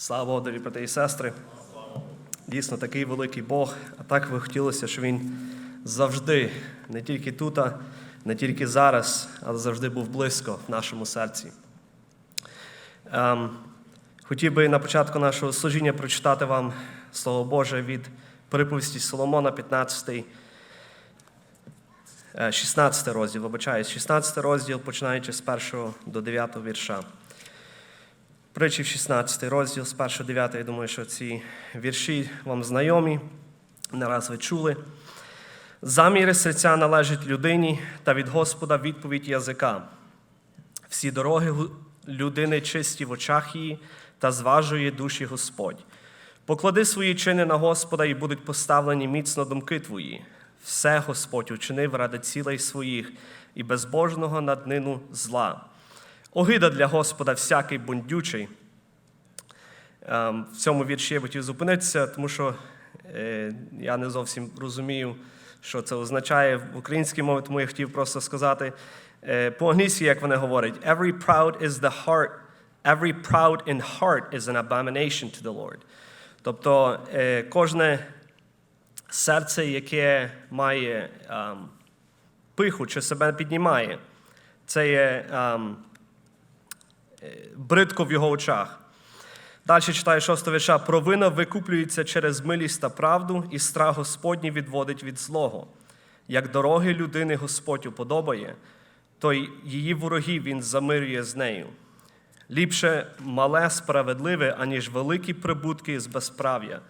Слава Богу, брати і сестри. Дійсно, такий великий Бог. А так би хотілося, щоб він завжди, не тільки тут, не тільки зараз, але завжди був близько в нашому серці. Ем, хотів би на початку нашого служіння прочитати вам Слово Боже від приповісті Соломона, 15, е, 16 розділ, вибачаюсь, 16 розділ, починаючи з 1 до 9 вірша. Притчі в 16 розділ з 1 9, я думаю, що ці вірші вам знайомі, не раз ви чули. Заміри серця належать людині, та від Господа відповідь язика. Всі дороги людини чисті в очах її, та зважує душі Господь. Поклади свої чини на Господа, і будуть поставлені міцно думки твої. Все Господь учинив ради цілей своїх, і безбожного над нину зла. Огида для Господа всякий бундючий. Ем, В цьому вірші я хотів зупинитися, тому що е, я не зовсім розумію, що це означає в українській мові, тому я хотів просто сказати е, по-англійськи, як вони говорять, every proud is the heart, every proud in heart is an abomination to the Lord. Тобто е, кожне серце, яке має ем, пиху чи себе піднімає, це є ем, бридко в його очах. Далі читаю шостого вірша. Провина викуплюється через милість та правду, і страх Господній відводить від злого. Як дороги людини Господь уподобає, то її ворогів він замирює з нею. Ліпше мале справедливе, аніж великі прибутки з безправ'я.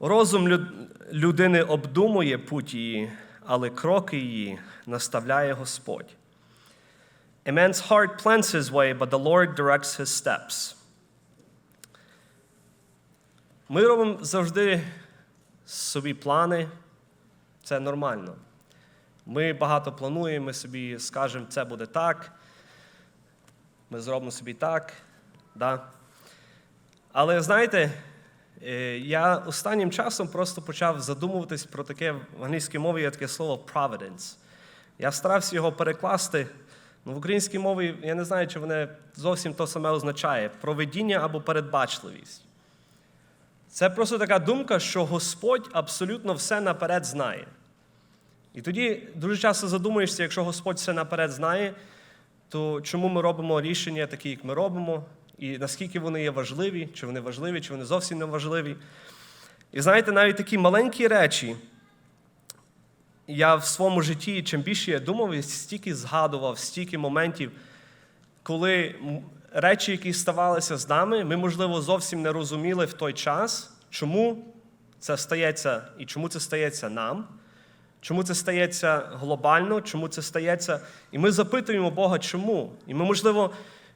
Розум людини обдумує путь її, але кроки її наставляє Господь. A man's heart plans his way, but the Lord directs his steps. Ми робимо завжди собі плани, це нормально. Ми багато плануємо, ми собі скажемо, це буде так, ми зробимо собі так. Да? Але знаєте, е, я останнім часом просто почав задумуватись про таке в англійській мові є таке слово providence. Я старався його перекласти. Ну, в українській мові я не знаю, чи воно зовсім то саме означає проведіння або передбачливість. Це просто така думка, що Господь абсолютно все наперед знає. І тоді дуже часто задумуєшся, якщо Господь все наперед знає, то чому ми робимо рішення такі, як ми робимо, і наскільки вони є важливі, чи вони важливі, чи вони зовсім не важливі. І знаєте, навіть такі маленькі речі, я в своєму житті, чим більше я думав, я стільки згадував, стільки моментів, коли речі, які ставалися з нами, ми, можливо, зовсім не розуміли в той час, чому це стається і чому це стається нам, чому це стається глобально, чому це стається. І ми запитуємо Бога, чому. І ми, можливо,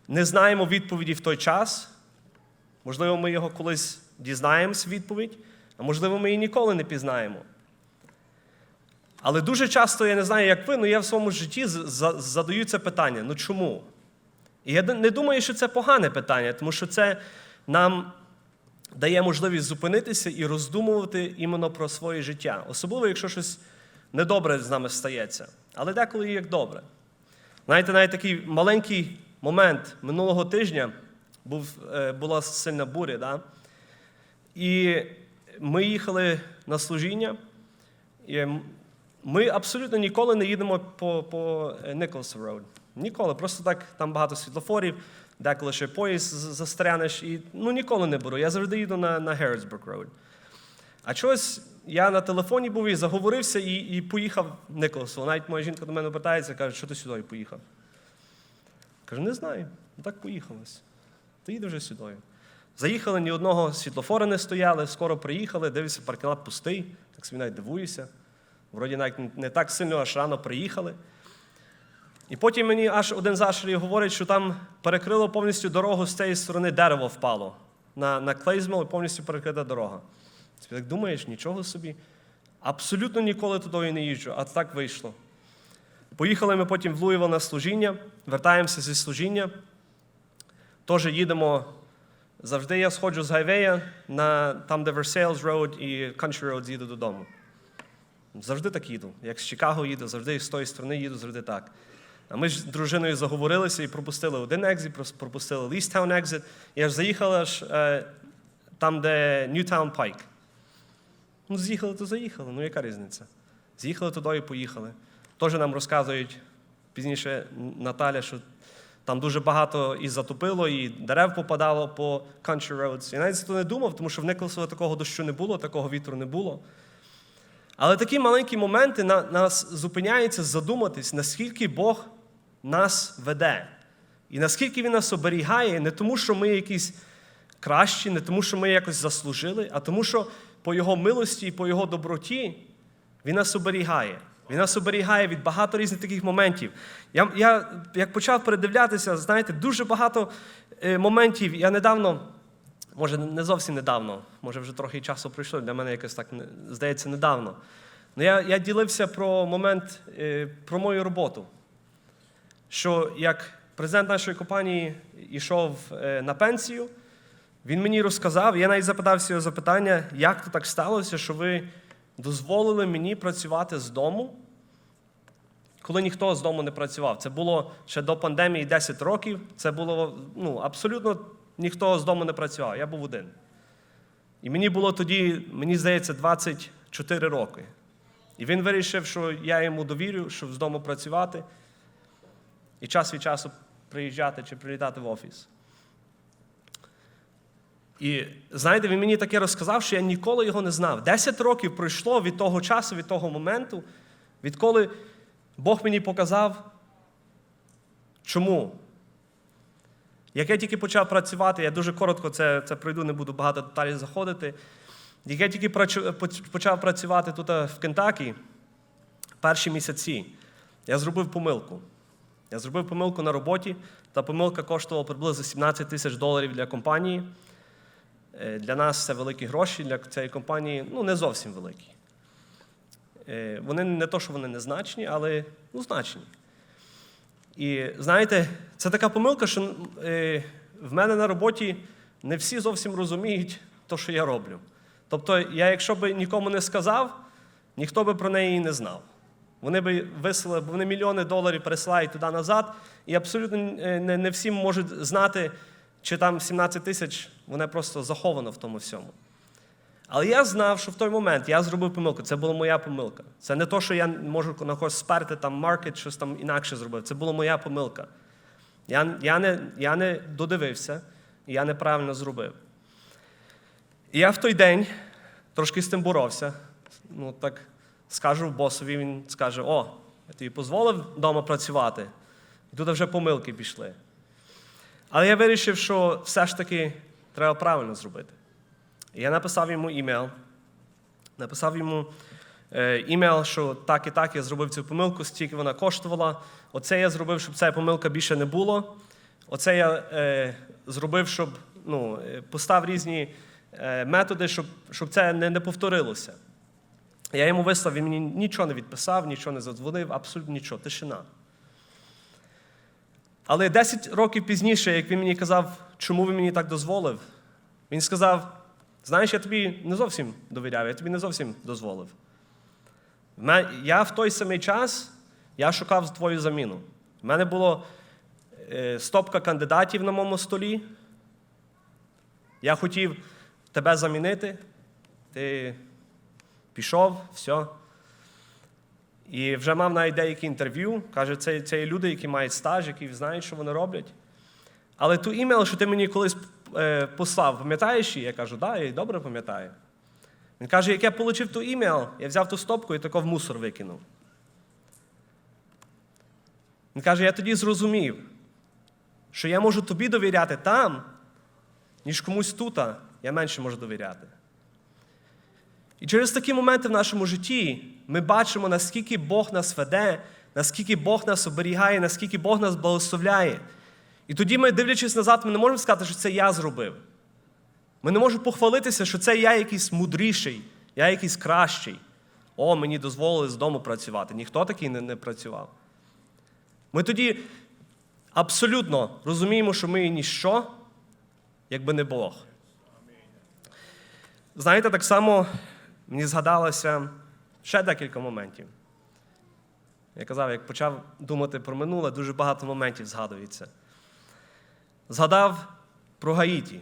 не знаємо відповіді в той час. Можливо, ми його колись дізнаємось відповідь, а можливо, ми її ніколи не пізнаємо. Але дуже часто я не знаю, як ви, але я в своєму житті задаю це питання: ну чому? І я не думаю, що це погане питання, тому що це нам дає можливість зупинитися і роздумувати іменно про своє життя. Особливо, якщо щось недобре з нами стається. Але деколи і як добре. Знаєте, навіть такий маленький момент минулого тижня був, е, була сильна буря. Да? І ми їхали на служіння. І ми абсолютно ніколи не їдемо по, по Nicholson Road. Ніколи. Просто так там багато світлофорів, деколи ще поїзд застрянеш. І ну, ніколи не беру. Я завжди їду на, на Harrisburg Road. А чогось я на телефоні був і заговорився і, і поїхав в Николсово. Навіть моя жінка до мене питається, каже, що ти сюди поїхав? Кажу, не знаю. Так поїхалось. Ти їдеш вже сюди. Заїхали, ні одного світлофора не стояли, скоро приїхали, дивлюся, паркелат пустий, так собі навіть дивуюся. Вроді навіть не так сильно аж рано приїхали. І потім мені аж один з ашерів говорить, що там перекрило повністю дорогу з цієї сторони дерево впало. На, на Клейзмол і повністю перекрита дорога. Ти так думаєш, нічого собі. Абсолютно ніколи туди не їжджу, а так вийшло. Поїхали ми потім в Луївел на служіння, вертаємося зі служіння. Теж їдемо. Завжди я сходжу з гайвея на там, де Versailles Road і Country Road їду додому. Завжди так їду. Як з Чикаго їду, завжди з тої сторони їду, завжди так. А ми ж з дружиною заговорилися і пропустили один екзит, пропустили Лістаун екзит. І аж заїхали аж е, там, де Ньютаун Пайк. Ну, з'їхали, то заїхали. Ну, яка різниця? З'їхали туди і поїхали. Теж нам розказують пізніше Наталя, що там дуже багато і затопило, і дерев попадало по country roads. Я навіть це не думав, тому що в Николсові такого дощу не було, такого вітру не було. Але такі маленькі моменти на, нас зупиняються задуматись, наскільки Бог нас веде. І наскільки Він нас оберігає, не тому, що ми якісь кращі, не тому, що ми якось заслужили, а тому, що по Його милості і по Його доброті Він нас оберігає. Він нас оберігає від багато різних таких моментів. Я, я як почав передивлятися, знаєте, дуже багато е, моментів. Я недавно, може, не зовсім недавно, може вже трохи часу пройшло, для мене якось так здається недавно. Ну, я, я ділився про момент, е, про мою роботу. Що як президент нашої компанії йшов е, на пенсію, він мені розказав, я навіть запитався його запитання, як то так сталося, що ви дозволили мені працювати з дому, коли ніхто з дому не працював. Це було ще до пандемії 10 років. Це було ну, абсолютно ніхто з дому не працював. Я був один. І мені було тоді, мені здається, 24 роки. І він вирішив, що я йому довірю, щоб з дому працювати і час від часу приїжджати чи прилітати в офіс. І знаєте, він мені таке розказав, що я ніколи його не знав. Десять років пройшло від того часу, від того моменту, відколи Бог мені показав, чому. Як я тільки почав працювати, я дуже коротко це, це пройду, не буду багато деталей заходити. Як я тільки почав працювати тут е, в Кентакі, перші місяці, я зробив помилку. Я зробив помилку на роботі, та помилка коштувала приблизно 17 тисяч доларів для компанії. Е, Для нас це великі гроші, для цієї компанії ну, не зовсім великі. Е, Вони не то, що вони незначні, але ну, значні. І знаєте, це така помилка, що е, в мене на роботі не всі зовсім розуміють те, що я роблю. Тобто, я, якщо би нікому не сказав, ніхто би про неї і не знав. Вони би вислали, бо вони мільйони доларів пересилають туди назад, і абсолютно е, не, не всі можуть знати, чи там 17 тисяч, воно просто заховано в тому всьому. Але я знав, що в той момент я зробив помилку. Це була моя помилка. Це не то, що я можу на когось сперти там маркет, щось там інакше зробив. Це була моя помилка. Я, я, не, я не додивився, я неправильно зробив. І я в той день трошки з тим боровся. Ну, так скажу босові, він скаже: О, я тобі дозволив вдома працювати. І тут вже помилки пішли. Але я вирішив, що все ж таки треба правильно зробити. Я написав йому імейл. Написав йому е, імейл, що так і так я зробив цю помилку, стільки вона коштувала. Оце я зробив, щоб ця помилка більше не було. Оце я е, зробив, щоб ну, е, постав різні е, методи, щоб, щоб це не, не повторилося. Я йому вислав, він мені нічого не відписав, нічого не задзвонив, абсолютно нічого, тишина. Але 10 років пізніше, як він мені казав, чому він мені так дозволив, він сказав: знаєш, я тобі не зовсім довіряв, я тобі не зовсім дозволив. Я в той самий час я шукав твою заміну. У мене було е, стопка кандидатів на моєму столі. Я хотів тебе замінити. Ти пішов, все. І вже мав навіть деякі інтерв'ю. Каже, це, це є люди, які мають стаж, які знають, що вони роблять. Але ту імейл, що ти мені колись послав, пам'ятаєш її? Я кажу, да, я добре пам'ятаю. Він каже, як я отримав ту імейл, я взяв ту стопку і тако в мусор викинув. Він каже, я тоді зрозумів, що я можу тобі довіряти там, ніж комусь тут я менше можу довіряти. І через такі моменти в нашому житті ми бачимо, наскільки Бог нас веде, наскільки Бог нас оберігає, наскільки Бог нас благословляє. І тоді ми, дивлячись назад, ми не можемо сказати, що це я зробив. Ми не можемо похвалитися, що це я якийсь мудріший, я якийсь кращий. О, мені дозволили з дому працювати. Ніхто такий не, не працював. Ми тоді абсолютно розуміємо, що ми ніщо, якби не Бог. Знаєте, так само мені згадалося ще декілька моментів. Я казав, як почав думати про минуле, дуже багато моментів згадується. Згадав про Гаїті.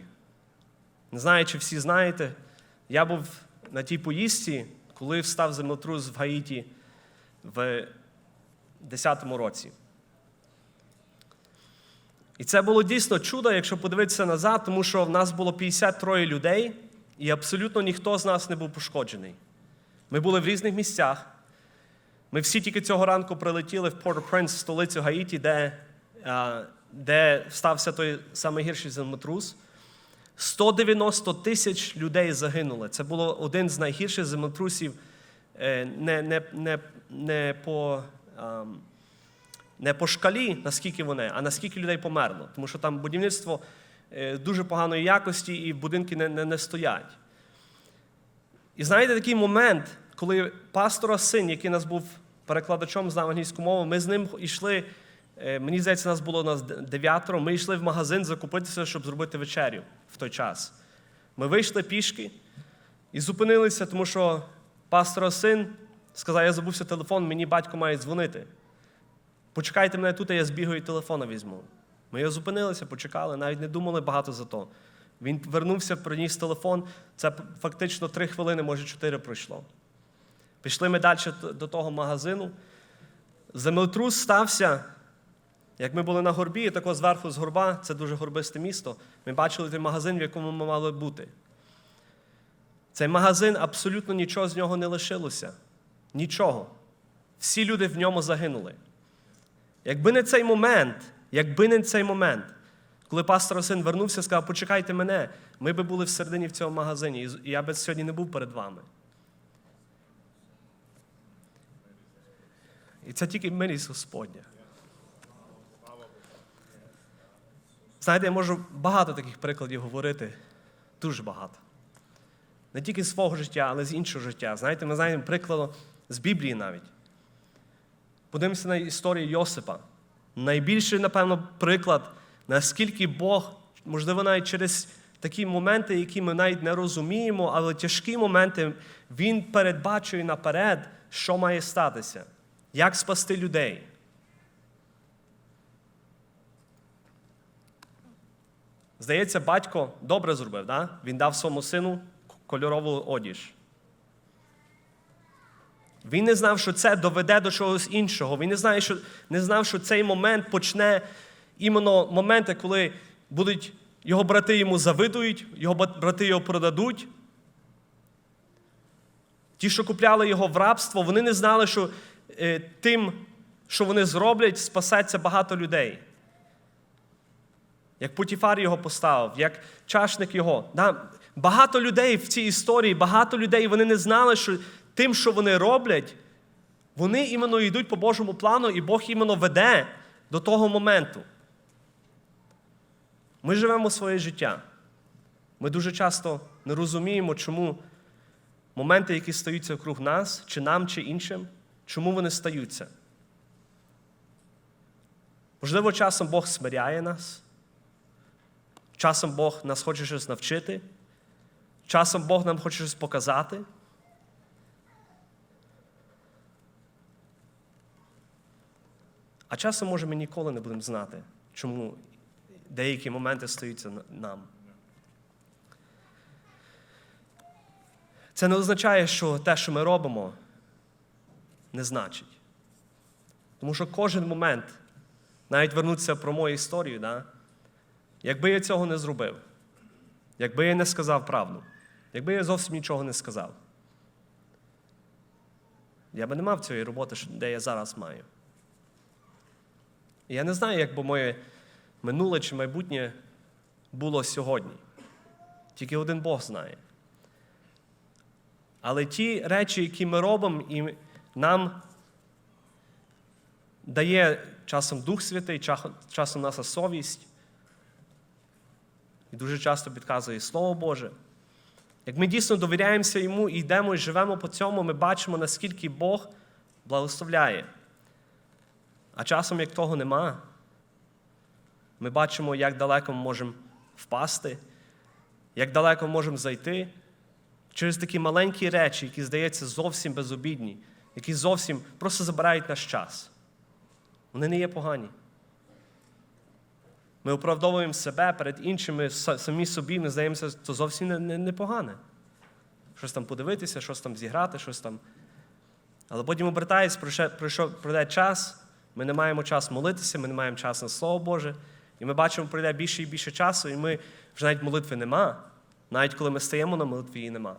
Не знаю, чи всі знаєте, я був на тій поїздці, коли встав землетрус в Гаїті в 10-му році. І це було дійсно чудо, якщо подивитися назад, тому що в нас було 53 людей, і абсолютно ніхто з нас не був пошкоджений. Ми були в різних місцях. Ми всі тільки цього ранку прилетіли в Порт-Принц, столицю Гаїті, де, а, де стався той найгірший землетрус. 190 тисяч людей загинули. Це було один з найгірших землетрусів е, не, не, не, не, по, не по шкалі, наскільки вони, а наскільки людей померло. Тому що там будівництво е, дуже поганої якості і будинки не, не, не стоять. І знаєте такий момент, коли пастора син, який нас був перекладачом з англійської мови, ми з ним йшли. Е, Мені здається, нас було нас дев'ятеро. Ми йшли в магазин закупитися, щоб зробити вечерю в той час. Ми вийшли пішки і зупинилися, тому що пастора син сказав: я забувся телефон, мені батько має дзвонити. Почекайте мене тут, а я збігаю і телефона візьму. Ми його зупинилися, почекали, навіть не думали багато за то. Він вернувся, приніс телефон. Це фактично три хвилини, може чотири пройшло. Пішли ми далі до того магазину. Землетрус стався, як ми були на горбі, і тако зверху з горба, це дуже горбисте місто. Ми бачили той магазин, в якому ми мали бути. Цей магазин абсолютно нічого з нього не лишилося. Нічого. Всі люди в ньому загинули. Якби не цей момент, якби не цей момент, коли пастор син вернувся і сказав, почекайте мене, ми би були всередині в цьому магазині, і я би сьогодні не був перед вами. І це тільки милість Господня. Знаєте, я можу багато таких прикладів говорити, дуже багато. Не тільки з свого життя, але з іншого життя. Знаєте, ми знаємо приклад з Біблії навіть. Подивимося на історію Йосипа. Найбільший, напевно, приклад, наскільки Бог, можливо, навіть через такі моменти, які ми навіть не розуміємо, але тяжкі моменти, Він передбачує наперед, що має статися, як спасти людей. Здається, батько добре зробив, да? він дав своєму сину кольорову одіж. Він не знав, що це доведе до чогось іншого. Він не знає, що, не знав, що цей момент почне іменно моменти, коли будуть його брати йому завидують, його брати його продадуть. Ті, що купляли його в рабство, вони не знали, що е, тим, що вони зроблять, спасеться багато людей. Як Путіфар його поставив, як чашник його. Багато людей в цій історії, багато людей вони не знали, що тим, що вони роблять, вони іменно йдуть по Божому плану, і Бог іменно веде до того моменту. Ми живемо своє життя. Ми дуже часто не розуміємо, чому моменти, які стаються вкруг нас, чи нам, чи іншим, чому вони стаються. Можливо, часом Бог смиряє нас. Часом Бог нас хоче щось навчити, часом Бог нам хоче щось показати. А часом, може, ми ніколи не будемо знати, чому деякі моменти стаються нам. Це не означає, що те, що ми робимо, не значить. Тому що кожен момент, навіть вернутися про мою історію, да, якби я цього не зробив, якби я не сказав правду, якби я зовсім нічого не сказав, я би не мав цієї роботи, де я зараз маю. Я не знаю, як би моє минуле чи майбутнє було сьогодні. Тільки один Бог знає. Але ті речі, які ми робимо, і нам дає часом Дух Святий, часом наша совість, і дуже часто підказує Слово Боже. Як ми дійсно довіряємося Йому і йдемо і живемо по цьому, ми бачимо, наскільки Бог благословляє. А часом, як того нема, ми бачимо, як далеко ми можемо впасти, як далеко можемо зайти через такі маленькі речі, які здаються зовсім безобідні, які зовсім просто забирають наш час. Вони не є погані. Ми оправдовуємо себе перед іншими, самі собі, ми здаємося, це зовсім не, не, не. Щось там подивитися, щось там зіграти, щось там. Але потім обертається, пройде час, ми не маємо час молитися, ми не маємо часу на Слово Боже. І ми бачимо, пройде більше і більше часу, і ми вже навіть молитви нема. Навіть коли ми стаємо на молитві, її нема.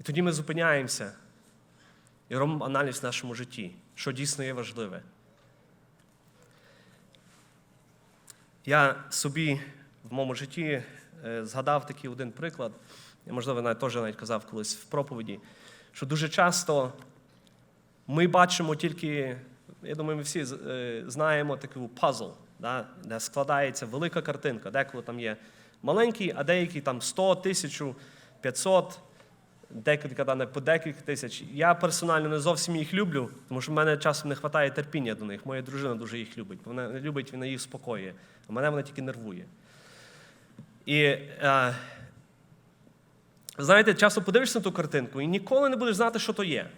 І тоді ми зупиняємося і робимо аналіз в нашому житті, що дійсно є важливе. Я собі в моєму житті е, згадав такий один приклад. Я, можливо, навіть теж навіть казав колись в проповіді, що дуже часто ми бачимо тільки, я думаю, ми всі е, знаємо таку пазл, да, де складається велика картинка, деколи там є маленький, а деякі там 100, 1000, 500, декілька там не по декілька тисяч. Я персонально не зовсім їх люблю, тому що в мене часом не вистачає терпіння до них. Моя дружина дуже їх любить. Вона не любить, вона їх спокоює. Мене вона тільки нервує. І е, знаєте, часто подивишся на ту картинку і ніколи не будеш знати, що то є.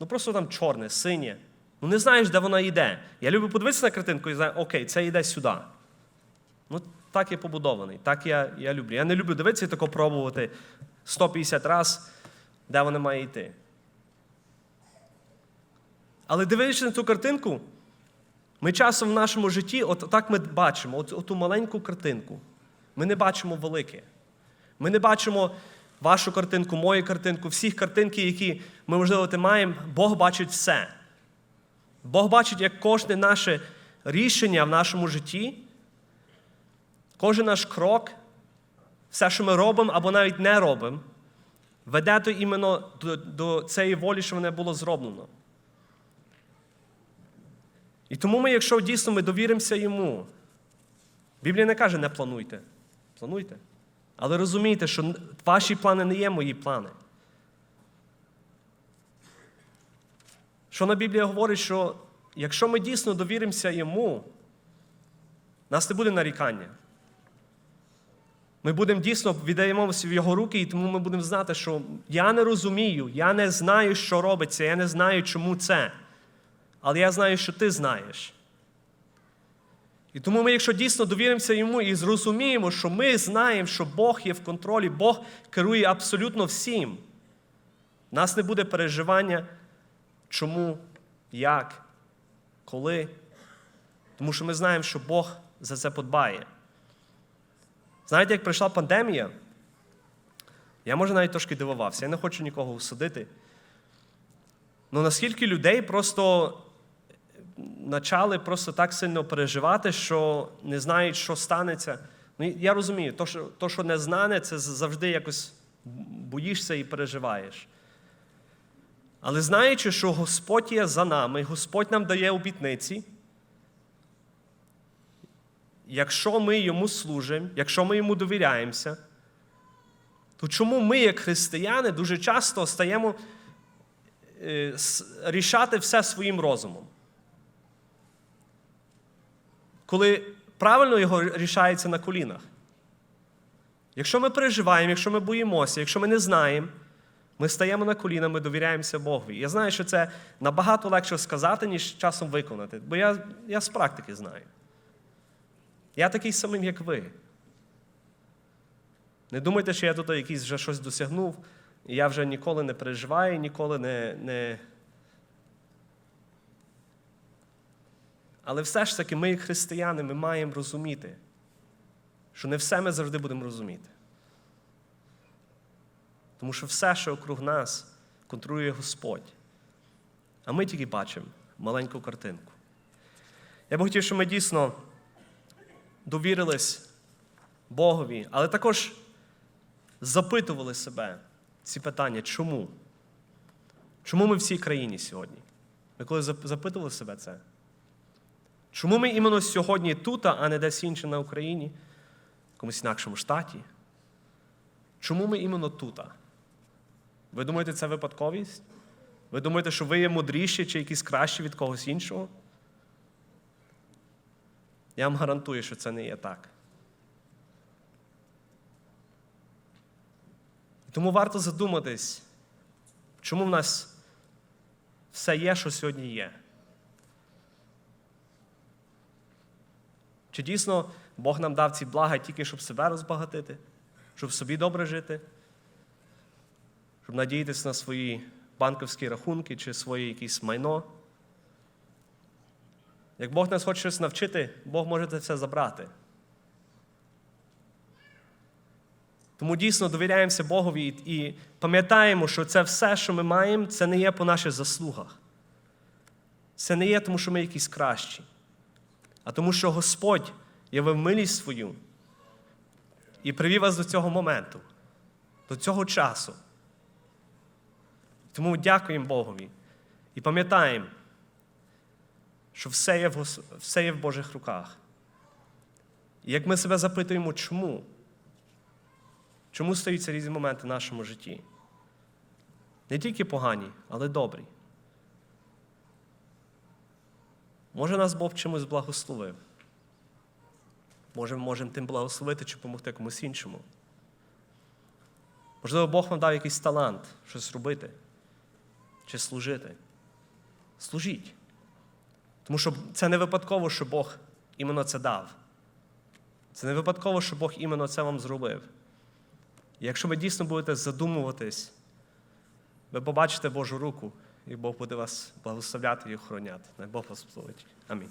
Ну просто там чорне, синє. Ну не знаєш, де вона йде. Я люблю подивитися на картинку і знаю, окей, це йде сюди. Ну, так я побудований, так я, я люблю. Я не люблю дивитися і тако пробувати 150 разів, де вона має йти. Але дивлячись на ту картинку, ми часом в нашому житті, от так ми бачимо, от, оту маленьку картинку. Ми не бачимо велике. Ми не бачимо вашу картинку, мою картинку, всіх картинки, які ми, можливо, маємо. Бог бачить все. Бог бачить, як кожне наше рішення в нашому житті, кожен наш крок, все, що ми робимо або навіть не робимо, веде до іменно до, до цієї волі, що воно було зроблено. І тому ми, якщо дійсно ми довіримося йому, Біблія не каже, не плануйте. Плануйте. Але розумійте, що ваші плани не є мої плани. Що на Біблія говорить, що якщо ми дійсно довіримося йому, нас не буде нарікання. Ми будемо дійсно віддаємося в його руки, і тому ми будемо знати, що я не розумію, я не знаю, що робиться, я не знаю, чому це. Але я знаю, що ти знаєш. І тому ми, якщо дійсно довіримося йому і зрозуміємо, що ми знаємо, що Бог є в контролі, Бог керує абсолютно всім. У нас не буде переживання, чому, як, коли. Тому що ми знаємо, що Бог за це подбає. Знаєте, як прийшла пандемія, я може навіть трошки дивувався, я не хочу нікого усудити. Ну наскільки людей просто почали просто так сильно переживати, що не знають, що станеться. Ну, я розумію, то, що, то, що не знане, це завжди якось боїшся і переживаєш. Але знаючи, що Господь є за нами, Господь нам дає обітниці, якщо ми йому служимо, якщо ми йому довіряємося, то чому ми, як християни, дуже часто стаємо е, рішати все своїм розумом? Коли правильно його рішається на колінах. Якщо ми переживаємо, якщо ми боїмося, якщо ми не знаємо, ми стаємо на коліна, ми довіряємося Богові. Я знаю, що це набагато легше сказати, ніж часом виконати, бо я, я з практики знаю. Я такий самий, як ви. Не думайте, що я тут якийсь вже щось досягнув, і я вже ніколи не переживаю, ніколи не. не... Але все ж таки, ми, як християни, ми маємо розуміти, що не все ми завжди будемо розуміти. Тому що все, що округ нас, контролює Господь. А ми тільки бачимо маленьку картинку. Я б хотів, щоб ми дійсно довірились Богові, але також запитували себе ці питання, чому? Чому ми в цій країні сьогодні? Ви коли запитували себе це? Чому ми іменно сьогодні тут, а не десь інше на Україні, в якомусь інакшому штаті? Чому ми іменно тут? Ви думаєте, це випадковість? Ви думаєте, що ви є мудріші чи якісь кращі від когось іншого? Я вам гарантую, що це не є так. Тому варто задуматись, Чому в нас все є, що сьогодні є? Чи дійсно Бог нам дав ці блага тільки, щоб себе розбагатити, щоб собі добре жити, щоб надіятися на свої банківські рахунки чи своє якесь майно? Як Бог нас хоче щось навчити, Бог може це все забрати. Тому дійсно довіряємося Богові і, пам'ятаємо, що це все, що ми маємо, це не є по наших заслугах. Це не є тому, що ми якісь кращі, а тому, що Господь явив милість свою і привів вас до цього моменту, до цього часу. Тому дякуємо Богові і пам'ятаємо, що все є в, все є в Божих руках. І як ми себе запитуємо, чому? Чому стаються різні моменти в нашому житті? Не тільки погані, але добрі. Може, нас Бог чимось благословив. Може, ми можемо тим благословити чи допомогти комусь іншому. Можливо, Бог вам дав якийсь талант, щось робити чи служити. Служіть. Тому що це не випадково, що Бог іменно це дав. Це не випадково, що Бог іменно це вам зробив. І якщо ви дійсно будете задумуватись, ви побачите Божу руку, і Бог буде вас благословляти і охороняти. Най Бог вас благословить. Амінь.